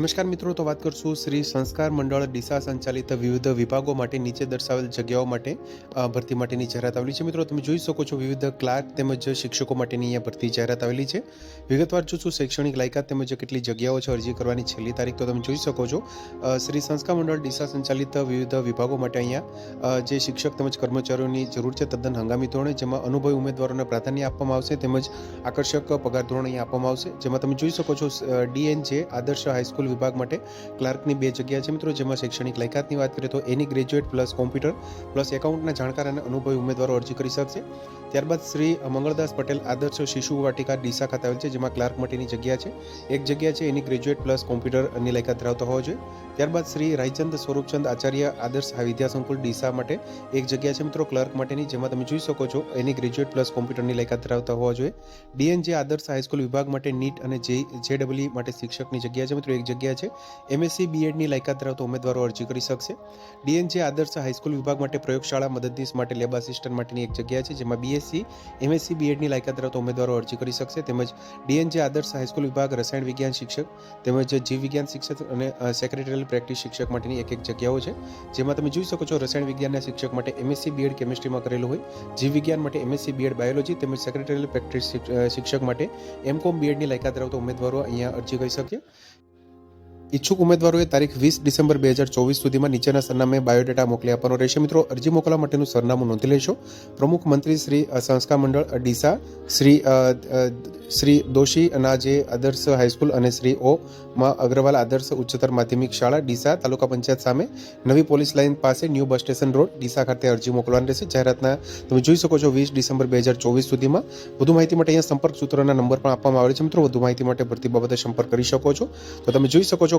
નમસ્કાર મિત્રો, તો વાત કરશું શ્રી સંસ્કાર મંડળ ડીસા સંચાલિત વિવિધ વિભાગો માટે નીચે દર્શાવેલ જગ્યાઓ માટે ભરતી માટેની જાહેરાત આવેલી છે. મિત્રો, તમે જોઈ શકો છો વિવિધ ક્લાર્ક તેમજ શિક્ષકો માટેની અહીંયા ભરતી જાહેરાત આવેલી છે. વિગતવાર જોશું શૈક્ષણિક લાયકાત તેમજ કેટલી જગ્યાઓ છે અરજી કરવાની છેલ્લી તારીખ, તો તમે જોઈ શકો છો. શ્રી સંસ્કાર મંડળ ડીસા સંચાલિત વિવિધ વિભાગો માટે અહીંયા જે શિક્ષક તેમજ કર્મચારીઓની જરૂર છે તદ્દન હંગામી ધોરણે, જેમાં અનુભવી ઉમેદવારોને પ્રાધાન્ય આપવામાં આવશે તેમજ આકર્ષક પગાર ધોરણ અહીંયા આપવામાં આવશે. જેમાં તમે જોઈ શકો છો ડીએન જે આદર્શ હાઈસ્કૂલ વિભાગ માટે ક્લાર્કની બે જગ્યા છે મિત્રો, જેમાં શૈક્ષણિક લાયકાતની વાત કરીએ તો એની ગ્રેજ્યુએટ પ્લસ કોમ્પ્યુટર પ્લસ એકાઉન્ટના જાણકાર અને અનુભવી ઉમેદવારો અરજી કરી શકશે. ત્યારબાદ શ્રી મંગળદાસ પટેલ આદર્શ શિશુ વાટિકા ડીસા ખાતે આવેલ છે, જેમાં ક્લાર્ક માટેની જગ્યા છે. એક જગ્યા છે, એની ગ્રેજ્યુએટ પ્લસ કોમ્પ્યુટરની લાયકાત ધરાવતો હોવા જોઈએ. ત્યારબાદ શ્રી રાયચંદ સ્વરૂપચંદ આચાર્ય આદર્શ વિદ્યા સંકુલ ડીસા માટે એક જગ્યા છે મિત્રો, ક્લર્ક માટેની, જેમાં તમે જોઈ શકો છો, એની ગ્રેજ્યુએટ પ્લસ કોમ્પ્યુટરની લાયકાત ધરાવતા હોવા જોઈએ. ડીએનજે આદર્શ હાઈસ્કૂલ વિભાગ માટે નીટ અને જે જેડબલઈ માટે શિક્ષકની જગ્યા છે મિત્રો, એક જગ્યા છે. એમએસસી બીએડની લાયકાત ધરાવતા ઉમેદવારો અરજી કરી શકશે. ડીએનજે આદર્શ હાઈસ્કૂલ વિભાગ માટે પ્રયોગશાળા મદદનીશ માટે લેબ આસિસ્ટન્ટ માટેની એક જગ્યા છે, જેમાં બીએસસી એમએસસી બીએડની લાયકાત ધરાવતા ઉમેદવારો અરજી કરી શકશે. તેમજ ડીએનજે આદર્શ હાઈસ્કૂલ વિભાગ રસાયણ વિજ્ઞાન શિક્ષક, તેમજ જીવ વિજ્ઞાન શિક્ષક અને સેક્રેટરીયલ પ્રેક્ટિસ શિક્ષક માટેની એક એક જગ્યાઓ છે. જેમાં તમે જોઈ શકો છો રસાયણ વિજ્ઞાનના શિક્ષક માટે એમએસસી બીએડ કેમિસ્ટ્રીમાં કરેલું હોય. જીવ વિજ્ઞાન માટે એમએસસી બીએડ બાયોલોજી તેમજ સેક્રેટરીયલ પ્રેક્ટિસ શિક્ષક માટે એમકોમ બીએડની લાયકાત ધરાવતા ઉમેદવારો અહીંયા અરજી કરી શકે. ઈચ્છુક ઉમેદવારોએ તારીખ વીસ ડિસેમ્બર બે હજાર ચોવીસ સુધીમાં નીચેના સરનામે બાયોડેટા મોકલી આપવાનો રહેશે. મિત્રો અરજી મોકલવા માટેનું સરનામું નોંધી લેશો. પ્રમુખ મંત્રી શ્રી સંસ્કાર મંડળ અ, ડીસા શ્રી શ્રી દોશી અનાજે આદર્શ હાઈસ્કૂલ અને શ્રી ઓ માં અગ્રવાલ આદર્શ ઉચ્ચતર માધ્યમિક શાળા ડીસા તાલુકા પંચાયત સામે નવી પોલીસ લાઇન પાસે new bus station road Deesa ખાતે અરજી મોકલવાની રહેશે. જાહેરાતના તમે જોઈ શકો છો વીસ ડિસેમ્બર બે હજાર ચોવીસ સુધીમાં વધુ માહિતી માટે અહીંયા સંપર્ક સૂત્રોના નંબર પણ આપવામાં આવે છે. મિત્રો વધુ માહિતી માટે ભરતી બાબતે સંપર્ક કરી શકો છો. તો તમે જોઈ શકો છો